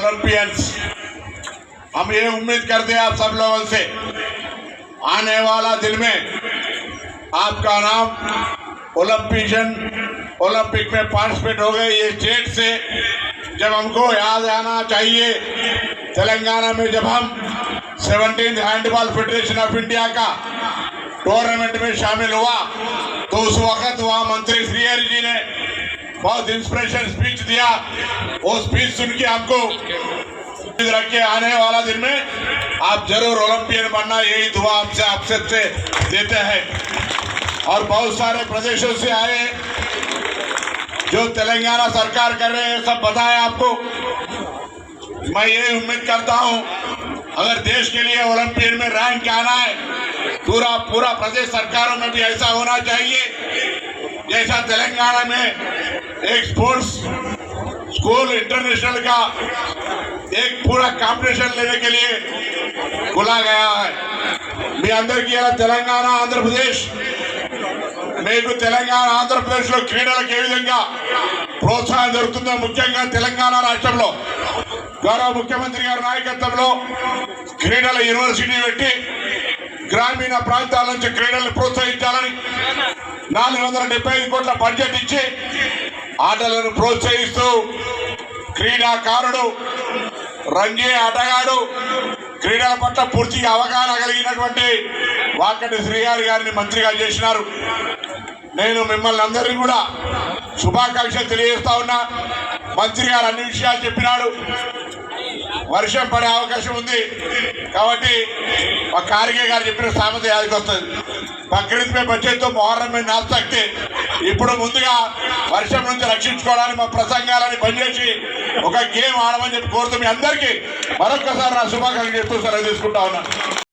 Olympians हम ये उम्मीद करते हैं आप सब लोगों से, आने वाला दिन में आपका नाम ओलंपिशियन ओलंपिक में पार्टिसिपेट हो गए। ये स्टेट से जब हमको याद आना चाहिए, तेलंगाना में जब हम seventeen handball federation of India का टूर्नामेंट में शामिल हुआ तो उस वक्त वहाँ मंत्री श्री जी ने बहुत इंस्पिरेशन स्पीच दिया। वो स्पीच सुन के आपको रख के आने वाला दिन में आप ज़रूर ओलंपियन बनना, यही दुआ आपसे आपसे से देते हैं। और बहुत सारे प्रदेशों से आए जो तेलंगाना सरकार कर रहे हैं सब बताएँ आपको। मैं यही उम्मीद करता हूँ, अगर देश के लिए ओलंपियड में रैंक आना है, पूरा पूरा प्रदेश सरकारों में भी ऐसा होना चाहिए, जैसा तेलंगाना में एक स्पोर्ट्स स्कूल इंटरनेशनल का एक पूरा कंपटीशन लेने के लिए बुला गया है మీ అందరికీ ఇలా తెలంగాణ ఆంధ్రప్రదేశ్ మీకు తెలంగాణ ఆంధ్రప్రదేశ్లో క్రీడలకు ఏ విధంగా ప్రోత్సాహం జరుగుతుందో ముఖ్యంగా తెలంగాణ రాష్ట్రంలో గౌరవ ముఖ్యమంత్రి గారి నాయకత్వంలో క్రీడల యూనివర్సిటీ పెట్టి గ్రామీణ ప్రాంతాల నుంచి క్రీడలను ప్రోత్సహించాలని నాలుగు వందల డెబ్బై ఐదు కోట్ల బడ్జెట్ ఇచ్చి ఆటలను ప్రోత్సహిస్తూ క్రీడాకారుడు రంగే ఆటగాడు క్రీడల పట్ల పూర్తిగా అవగాహన కలిగినటువంటి వాకటి శ్రీగారి గారిని మంత్రిగా చేసినారు. నేను మిమ్మల్ని అందరినీ కూడా శుభాకాంక్షలు తెలియజేస్తా ఉన్నా. మంత్రి గారు అన్ని విషయాలు చెప్పినాడు. వర్షం పడే అవకాశం ఉంది. కాబట్టి మా కారికే గారు చెప్పిన సామెత యాదికి వస్తుంది. బక్రీద్ మే బడ్జెట్తో మొహరం మీద నాస్తాక్తే ఇప్పుడు ముందుగా వర్షం నుంచి రక్షించుకోవడానికి మా ప్రసంగాలని పనిచేసి ఒక గేమ్ ఆడమని చెప్పి కోరుతూ మీ అందరికీ మరొక్కసారి నా శుభాకాంక్షలు చెప్తూ సెలవు తీసుకుంటా ఉన్నా.